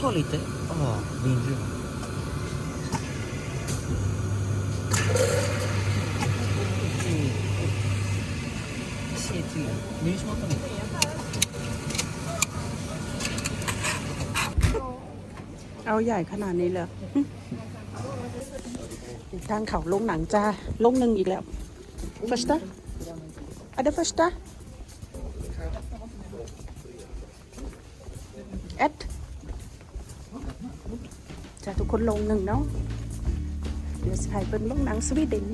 Ta lite av ah, din djur. เอาใหญ่ขนาดนี้เลยทางเขาลงหนังจ้าลงหนึ่งอีกแล้ว första är det första ett จะทุกคนลงหนึ่งเนาะเดี๋ยวสายเป็นลงหนังสวีเดน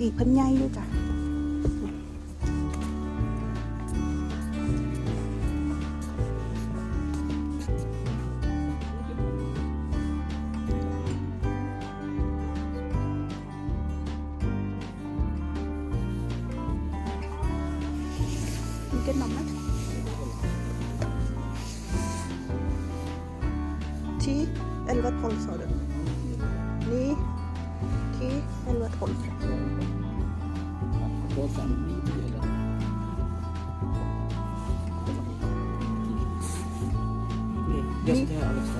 ดินกระองค์เก็อีกพันใหญ่ด้วยจ้ะ Vilken namn? Ti, elva, tolv sa du. Ni, ti, elva, tolv. Vad fan blir det då? Jag ska göra Alex det här, mamma.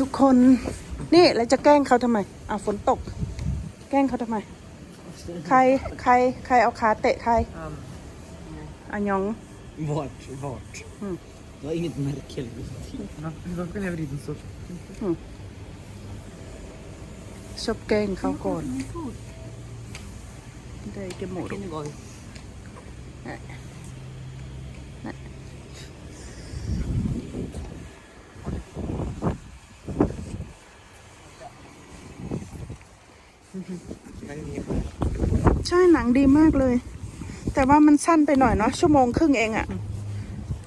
ทุกคน นี่แล้วจะแกล้งเขาทำไมอะฝนตก แกล้งเขาทำไม ใครใครใครเอาขาเตะใคร Um, อันยอง vart? Vart? Mm. Det var inget märke eller Varför lever det så? ชอบแกล้งเขาก่อนได้เกหมด Kan det vara? ช่หนังดีมากเลย แต่ว่ามันสั้นไปหน่อยเนาะชั่วโมงครึ่งเองอะ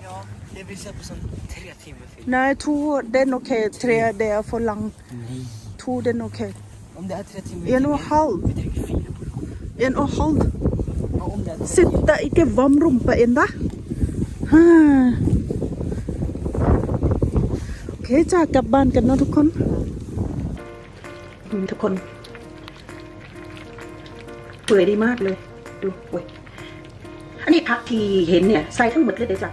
Ja, jag vill se på sån tre timmar film. นายทูเดนโอเคเทรเดียฟลัง Nej. ทูเดนโอเค Om det är tre timmar En och halv. Vi dricker fyra på det. เอ็นโอฮอล Ja, om det är tre sitta icke vam rumpa enda ฮ่าโอเคจ้ากลับบ้านกันเนาะทุกคน ทุกคน เปื่อยดีมากเลย ดูโอ้ยอันนี้พักที่เห็นเนี่ยใส่ทั้งหมดเลยเดี๋ยวจ้ะ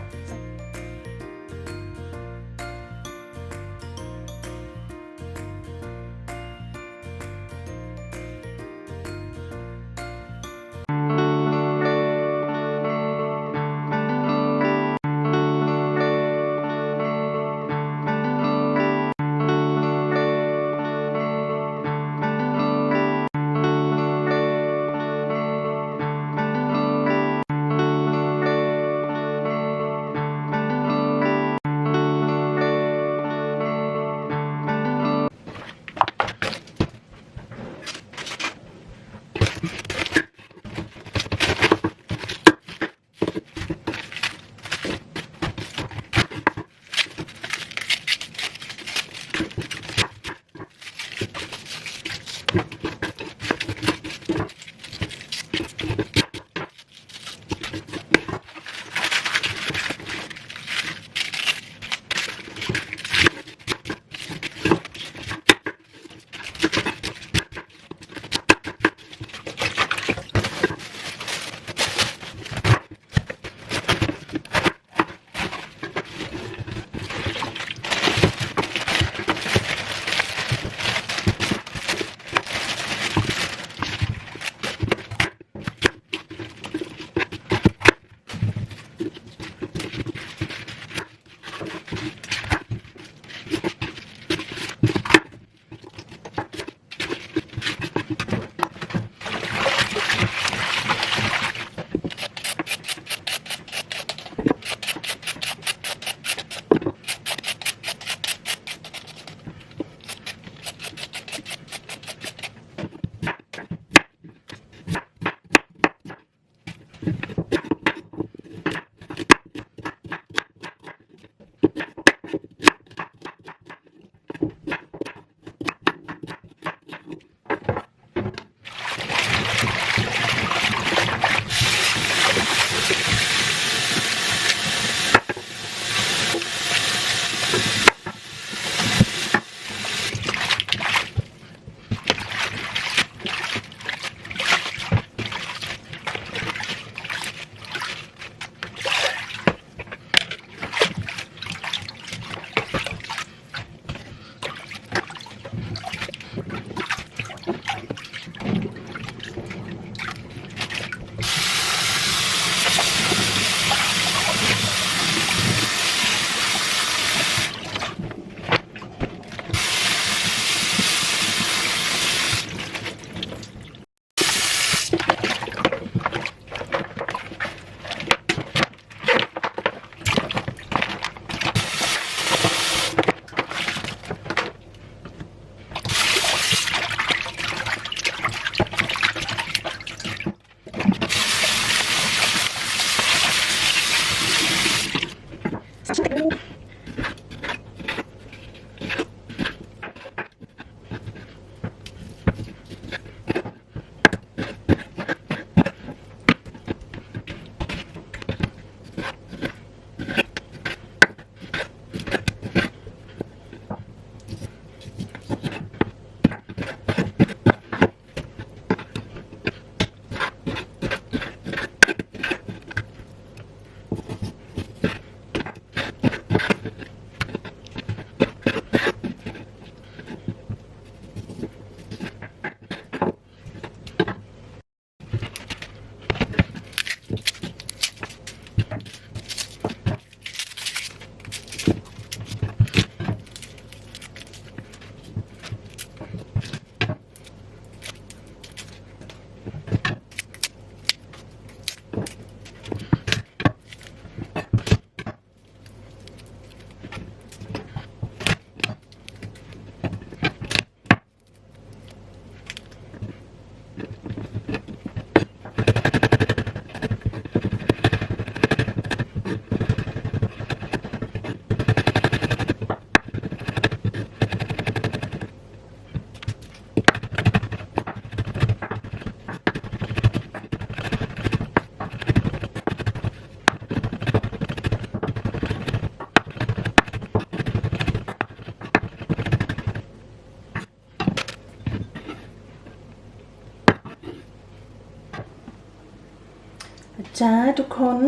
คน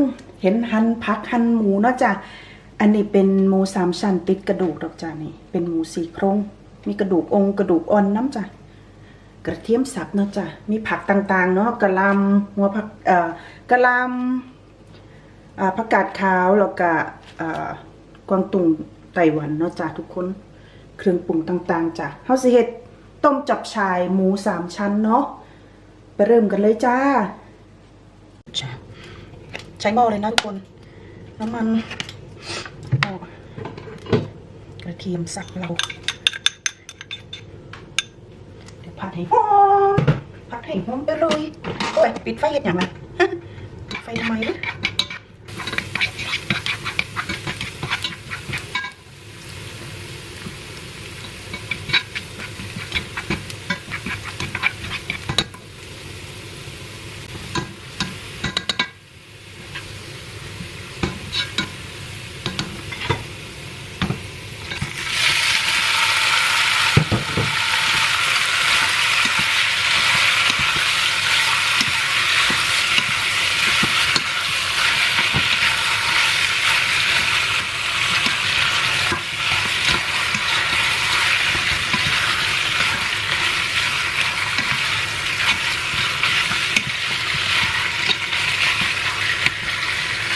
เห็นหั่นผักหั่นหมูเนาะจ้ะอันนี้เป็นหมูสามชั้นติดกระดูกดอกจ้านี่เป็นหมูสี่โครงมีกระดูกองกระดูกอ่อนน้ำจ้ะกระเทียมสับเนาะจ้ะมีผักต่างๆเนาะกระลำหัวผักเอ่อกะลำผักกาดขาวแล้วก็อ่ากวางตุงไต้หวันเนาะจ้ะทุกคนเครื่องปรุงต่างๆจ้ะเฮาสิเฮ็ดต้มจับชายหมูสามชั้นเนาะไปเริ่มกันเลยจ้าจ้ะ ช้บอเลยนะทุกคน น้ำมันออกระเทียมสับเรา เดี๋ยวผัดให้หอมผัดให้หอมไปเลยโอ้ยปิดไฟเห็ดอย่างไรปิดไฟทำไมเนี่ย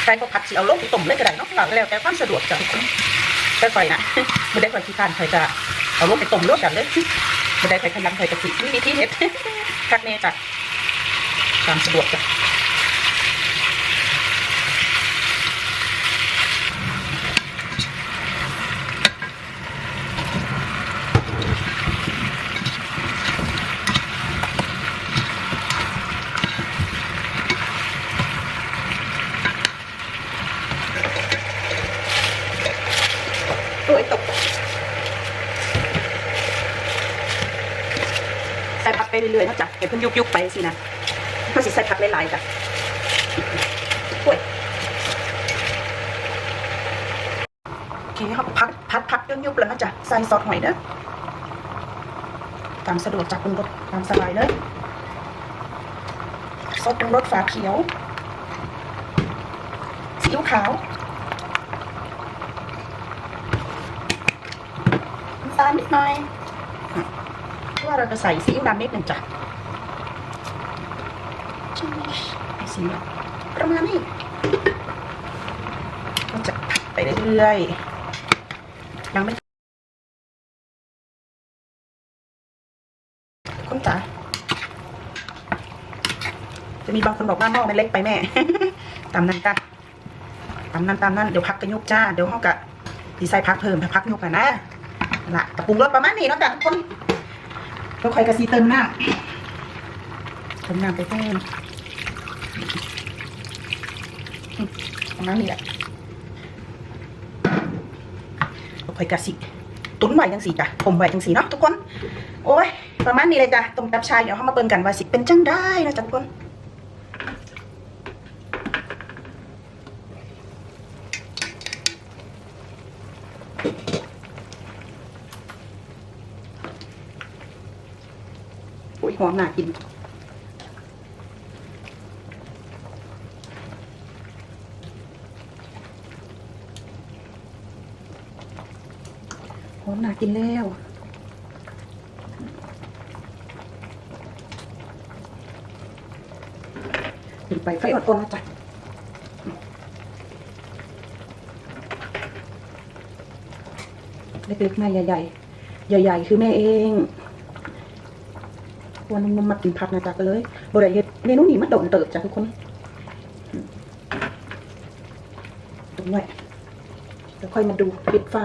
ใครก็ผัดสิเอาลงไป ต้มเลยก็ได้เนาะแล้วแต่ความสะดวกจ้ะทุกคนแต่ไฟนะไม่ได้ไฟที่การใครจะเอาลงไปต้มรวดกันเลยไม่ได้ไฟขยันไฟกะทิมีวิธีเห็ดคักเน่จ้ะตามสะดวกจ้ะ โอ้ยตกใส่ผักไปเรื่อยๆนะจ๊ะเห็นเพิ่นยุบๆไปสินะเขาสิใส่ผักหลายๆจ้ะโอ้ยโอเคเขาพักพัดพักยุบๆแล้วนะจ๊ะใส่ซอสหอยเด้อตามสะดวกจากคุณรสตามสบายเลยซอสปรุงรสฝาเขียวซีอิ๊วขาวน้ำตาลนิดหน่อย เราจะใส่ซีอิ๊วดำนิดหนึ่งจ้ะชิมสีประมาณนี้ก็จะผัดไปเรื่อยๆยังไม่คุณจ๋าจะมีบางคนบอกว่าหม้อมันเล็กไปแม่ ตามนั้นกันตามนั้นตามนั้นเดี๋ยวพักกันยุกจ้า เดี๋ยวเขากะดีไซน์พักเพิ่มพักยุกกันนะละกระปรุงรสประมาณนี้เนาะจ้ะทุกคน แล้วค่อยกระซีเติมน้ำเติมน้ำไปเพิ่มประมาณนี้แหละคอยกระซีตุ้นไว้จังสีจ้ะผมไว้จังสีเนาะทุกคน โอ้ย ประมาณนี้เลยจ้ะต้มตับชายเดี๋ยวเขามาเบิ่งกันว่าสิเป็นจังได้นะจ้ะทุกคน อ้ยหอมน่ากิน หอมน่ากินแล้วปิดไปไฟอ่อนๆนะจ๊ะเล็กๆแม่ใหญ่ๆ ใหญ่ ๆ คือแม่เอง วันนึงมันมากินผักนะจ๊ะก็เลยบริเฮ็ดเมนูนี้มาโดนเติบจ้ะทุกคนตรงนี้เดี๋ยวค่อยมาดูปิดฟ้า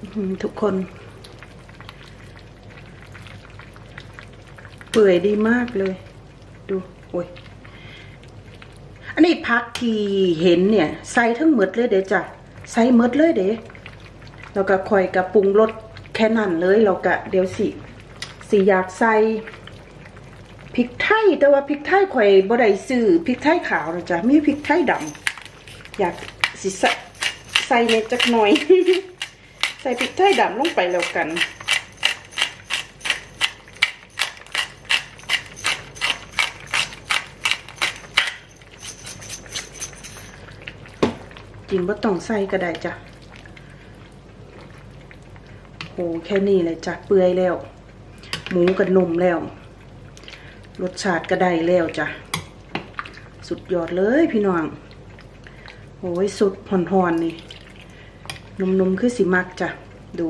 อื้อหือทุกคน เปื่อยดีมากเลย ดูโอ้ยอันนี้พักที่เห็นเนี่ย ใส่ทั้งหมดเลยเด้จ้ะใส่หมดเลยเด้แล้วก็คอยกับปรุงรส แค่นั้นเลยแล้วก็เดี๋ยวสิสิอยากใส่พริกไทยแต่ว่าพริกไทยข่อยบ่ได้ซื้อพริกไทยขาวนะจ๊ะมีพริกไทยดำอยากสิใส่ใส่เน็จักหน่อย ใส่พริกไทยดำลงไปแล้วกันจริงว่าต้องใส่ก็ได้จ้ะ โอ้แค่นี้เลยจ้ะเปื่อยแล้ว หมูกับนมแล้ว รสชาติก็ได้แล้วจ้ะ สุดยอดเลยพี่น้อง โอ้ยสุดหอนๆนี่นมๆคือสิมักจ้ะ ดู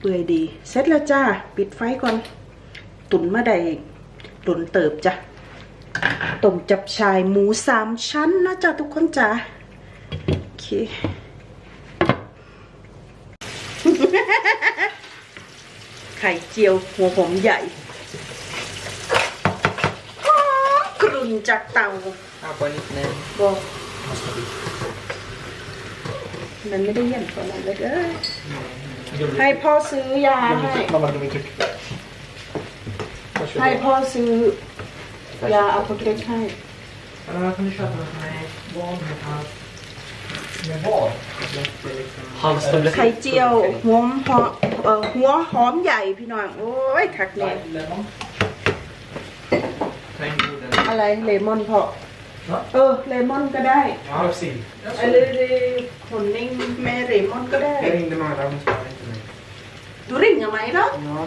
เปื่อยดี เสร็จแล้วจ้า ปิดไฟก่อน ตุนมาได้ตุนเติบจ้ะต้มจับชายหมูสามชั้นนะจ๊ะทุกคนจ้ะโอเค ไข่เจียวหัวหอมใหญ่หอมกรุ่นจากเตาเอาไปนิดนึงบอกมันไม่ได้เยี่ยมตัวนั้นเลยเอ้ยให้พ่อซื้อยาให้ Mamma, du vill trycka. ให้ Varsågod. พ่อซื้อยาเอาโปรเทคให้ Ja, kan du köpa något med barn med hals? Med vad? Halstabletter. ไข่เจียวหัวหอมเอ่อหัวหอมใหญ่พี่น้องโอ้ยคักแน่ Lemon. Ta in orden. อะไรเลมอนพอฮะเออเลมอนก็ได้ Ja. Sill. อะไรคนนิ่งแม่เลมอนก็ได้ Jag ringde mamma, hon svarade inte mig. ดูริ่งอะไหมดอก Ja,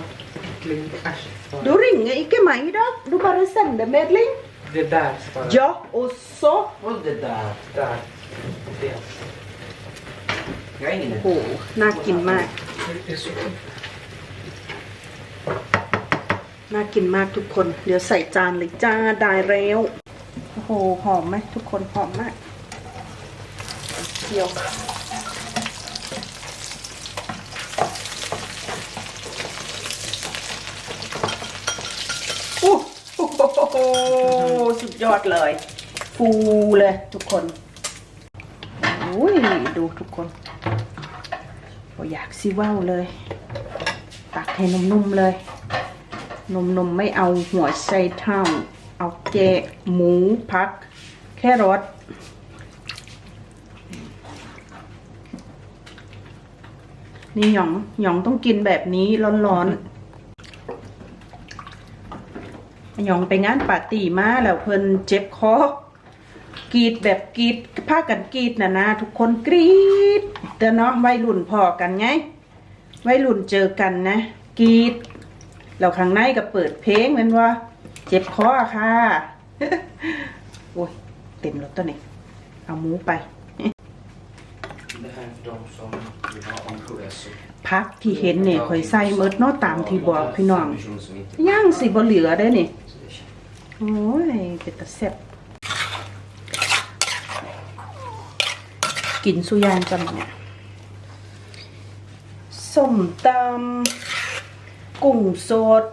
kling. Äsch. ดูริ่งอะอีกไหมดอกดูบาริสันเดเมดลิง Det där svarade จอ โอ้โห น่ากินมาก น่ากินมากทุกคน เดี๋ยวใส่จานเลยจ้า ได้แล้ว โอ้โห หอมไหมทุกคนหอมมากเคี่ยวอู้โอ้โหสุดยอดเลย ฟูเลยทุกคน อุ้ยดูทุกคนอยากซิว่าวเลย ตักให้นุ่มๆเลย นมนมๆไม่เอาหัวไชเท้า เอาแกะหมูพัก แค่รสนี่หยองหยองต้องกินแบบนี้ร้อนๆหยองไปงานปาร์ตี้มาแล้วเพิ่นเจ็บคอ กรีดแบบกรีดผ้ากันกรีดนะนะทุกคนกรีดแต่เนาะวัยรุ่นพอกันไงวัยรุ่นเจอกันนะกรีดเราข้างในก็เปิดเพลงแมันว่า เจ็บคอค่ะโอ้ยเต็มรถตัวนี้เอาหมูไป Det här är för de som vill ha ansjovis. พักที่เห็นเนี่ยคอยใส่เมิดเนาะตามที่บอกพี่น้อง Person som inte ย่างสิบ่เหลือได้นี่ så det känns. โอ้ยเป็นตะแซ่บ กินสุยานจำเนี่ยส้มตำกุ้งสด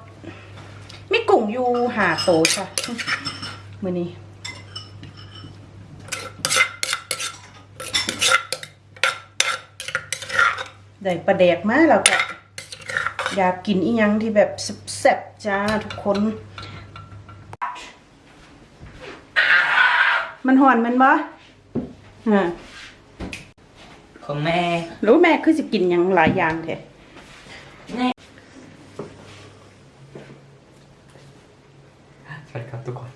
มีกุ้งอยู่หาโตจ้ะมือนี้ได้ประแดกมาแล้วก็อยากกินอีหยังที่แบบแซ่บๆจ้าทุกคน มันหอนมันบ่ฮะ Kom med. รู้แม่คือสิกินหยังหลายอย่างแท้ Färgkatt och korv.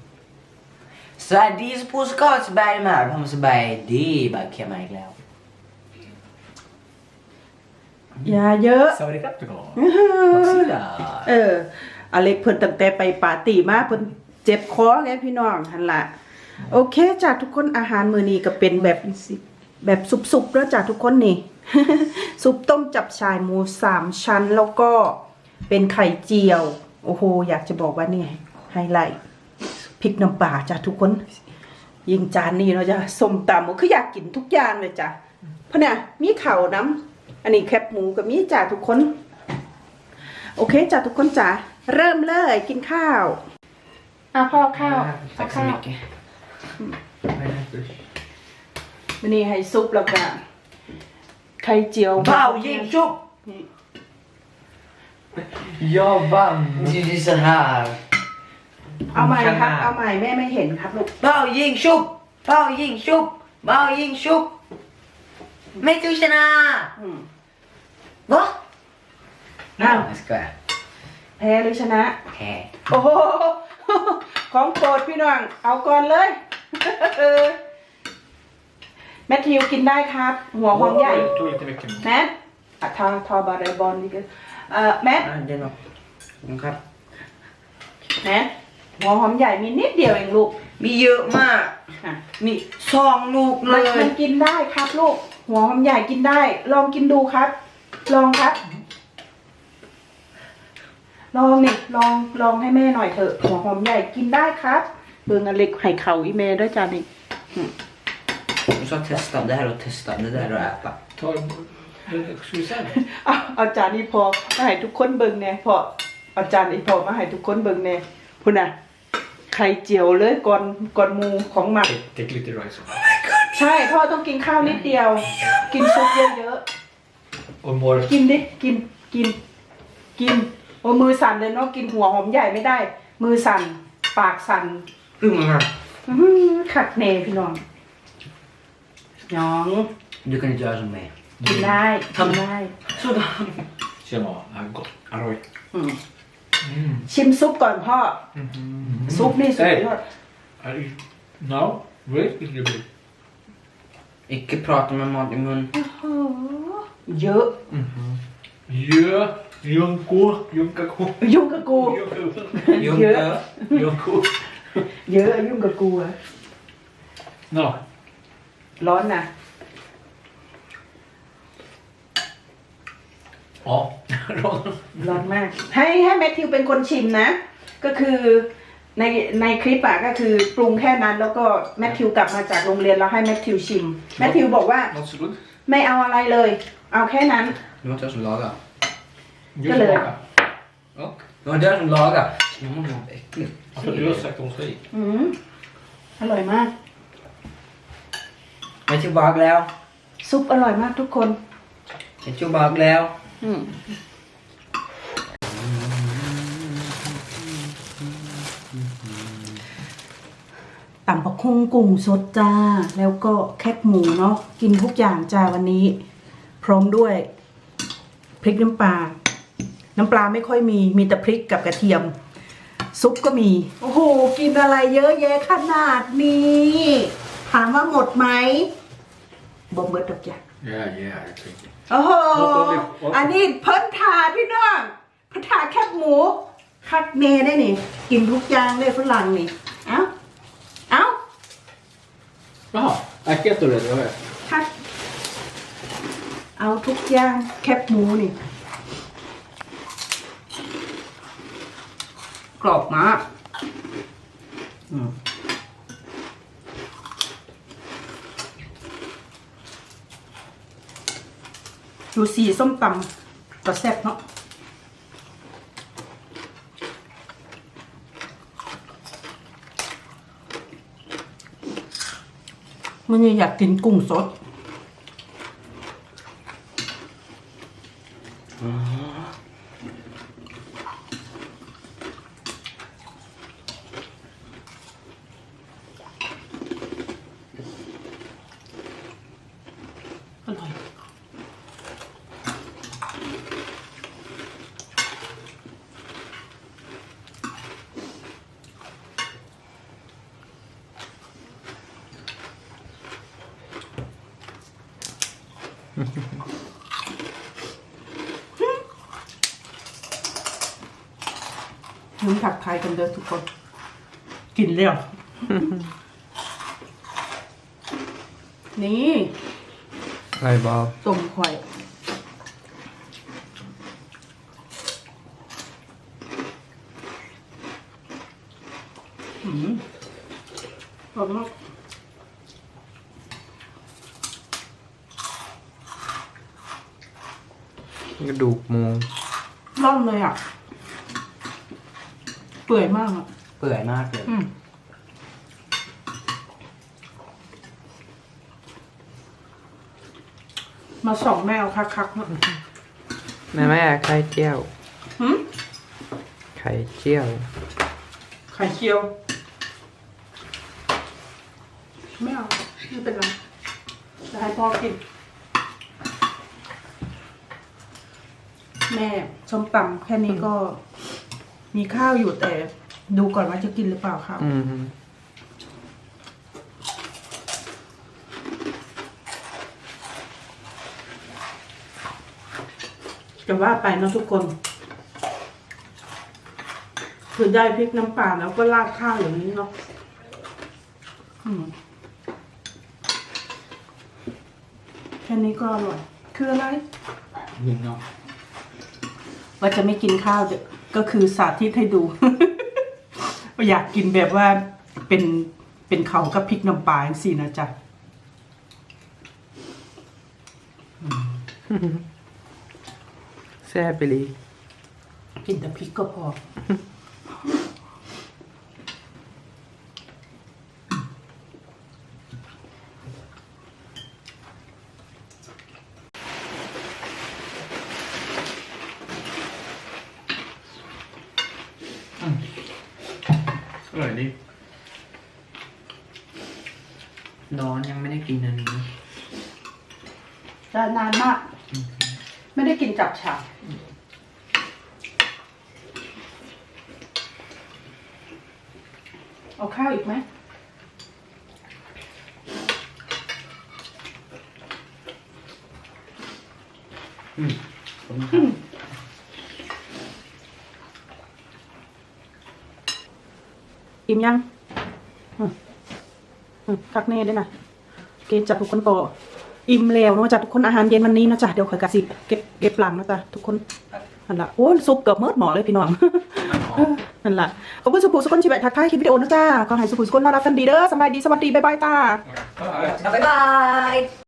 Så här, det är så på Skarsberg med på Mosberg. Det är bara kema i glädje. อย่าเยอะ Savri Kaptikon. Sida. เออ อเล็กเพิ่นตั้งแต่ไปปาร์ตี้มาเพิ่นเจ็บคอไงพี่น้องหั่นล่ะโอเคจ้ะทุกคนอาหารมื้อนี้ก็เป็นแบบ แบบสุปๆแล้วจ้ะทุกคนนี่ ซุปต้มจับชายหมูสามชั้น แล้วก็เป็นไข่เจียว โอ้โห อยากจะบอกว่านี่ไฮไลท์พริกน้ำปลาจ้ะทุกคน ยิงจานนี้เนาะจ้ะส้มตำคืออยากกินทุกอย่างเลยจ้ะเพราะเนี่ยมีเข่าวน้ำอันนี้แคบหมูกับมีจ้ะทุกคน โอเคจ้ะทุกคนจ้ะเริ่มเลยกินข้าวอะพ่อข้าวพ่อ Tack så ข้าว mycket. Vad är det för- วันนี้ให้ซุปแล้วก็ไข่เจียว Wow, gick upp! Jag vann. Det är så här. เอาใหม่ครับ เอาใหม่แม่ไม่เห็นครับลูก Bao gick upp! Bao gick upp! Bao gick upp! Men du tjena! อืม Va? Nào. Jag skojar. แพ้หรือชนะ Hej. โอ้โห ของโปรดพี่น้อง เอาก่อนเลยแมทธิวกินได้ครับ หัวหอมใหญ่ Jag tog lite mycket. แมทอะทาทอบาร์เรบอลดีกันเอ่อแมท Ja, det är nog. ครับ แมทหัวหอมใหญ่มีนิดเดียวเองลูกมีเยอะมาก อะ มีสองลูกเลมันย มันกินได้ครับลูก หัวหอมใหญ่กินได้ ลองกินดูครับ ลองครับ ลองนี่ลองลองให้แม่หน่อยเถอะหัวหอมใหญ่กินได้ครับเบิ่งอเล็กไห่เข่าอีเมด้วยจ้านี่ Du sa testa, det här är att testa, det där är att äta. Ta Ska vi säga det? เอาเอาจานนี้พอมาให้ทุกคนเบิ่งแน่พอเอาจานนี้พอมาให้ทุกคนเบิ่งแน่พุ่นน่ะไข่เจียวเลยก่อนก่อนหมูของหมัก Take lite rice. ใช่พ่อต้องกินข้าวนิดเดียว กินซุปเยอะ Och more. ๆ กินดิกินกิน กินโอ้มือสั่นเลยเนาะกินหัวหอมใหญ่ไม่ได้ มือสั่น ปากสั่นอึ้งมากอื้อหือขัดเนพี่น้อง น้อง Du kan inte göra som mig. กินได้กินได้ Sådär. Tjena, ja, gott. Arroj. อืม Mm. ชิมซุปก่อนพ่อ ซุปนี่สุดยอด Are you... Now? Wait, it will be. Icke prata med mat i mun. โอ้โหเยอะ Jö, Junko, Junkako. ยุ่งกับกู Junko. Jö. Junko. เยอะยุ่งกับกูอะ No. ร้อนนะ Ja. Ron. ร้อนมาก ให้ให้แมทธิวเป็นคนชิมนะ ก็คือในในคลิปอะก็คือปรุงแค่นั้นแล้วก็แมทธิวกลับมาจากโรงเรียนแล้วให้แมทธิวชิม แมทธิวบอกว่า Varsågod. ไม่เอาอะไรเลย เอาแค่นั้น Det var inte jag som lagade. Just Eller- smaka. Och det var inte jag som lagade. Mamma, det var äckligt. Alltså, du har sagt om sig. อืมอร่อยมาก Jag är tillbaka แล้วซุปอร่อยมากทุกคน Jag är tillbaka แล้ว อืมต่ำผักคงกุ้งสดจ้า แล้วก็แคบหมูเนาะกินทุกอย่างจ้าวันนี้ พร้อมด้วยพริกน้ำปลา น้ำปลาไม่ค่อยมี มีแต่พริกกับกระเทียม ซุปก็มี โอ้โห กินอะไรเยอะแยะขนาดนี้ ถามว่าหมดไหมบ่เบิดดอกจ้ะ Ja, ja, jag tänker. โอ้โห หมดแล้วดิอันนี้เพิ่นถาพี่น้องเพิ่นถาแคบหมู คัดเนได้นี่ กินทุกอย่างเลยฝรั่งนี่ เอ้า เอ้า Jaha, paket och det, jag vet. คัด เอาทุกอย่างแคบหมูนี่ กรอบมากอื ดูสีส้มตำก็แซ่บเนาะมันยังอยากกินกุ้งสดอร่อย ลืมถักทายกันเด้อทุกคน กินเร็ว นี่อะไรบอบต้มข่อย อืมอร่อยมาก กระดูกหมูร่อนเลยอะ เปื่อยมากอะ เปื่อยมากเลยอืมมาส่องแมวคักๆเนอะแม่แม่ไข่เจียว หืมไข่เจียว ไข่เจียว ไม่เอาไม่เป็นไรจะให้พ่อกิน แม่ส้มตำแค่นี้ก็มีข้าวอยู่แต่ดูก่อนว่าจะกินหรือเปล่าข้าวอืมจะว่าไปเนอะทุกคน คือได้พริกน้ำปลาแล้วก็ราดข้าวอย่างนี้เนาะอืมแค่นี้ก็อร่อย คืออะไร Vinna. ว่าจะไม่กินข้าวเด็กก็คือสาธิตให้ดูว่าอยากกินแบบว่าเป็นเป็นเขากับพริกน้ำปลาสินะจ๊ะแซ่บไปเลยกินแต่พริกก็พออ ดอนยังไม่ได้กินอันนี้จะนานมาก ไม่ได้กินจับฉ่ายเอาข้าวอีกไหมผมครับอิ่มยังอืมอืม คักแน่ด้วยนะโอเคจัดทุกคนก็อิ่มแล้วเนาะจัดทุกคนอาหารเย็นวันนี้เนาะจ้ะเดี๋ยวขอยกระสิบเก็บเก็บหลังเนาะจ้ะทุกคนนั่นละโอ้ยซุปเกือบเมิดหมอเลยพี่น้องนั่นละขอบคุณสุภูสุคนชิบะทักทายคลิปวิดีโอนะจ้าขอให้สุภูสุคนน่ารักกันดีเด้อสบายดีสวัสดีบ๊ายบายตาบ๊ายบาย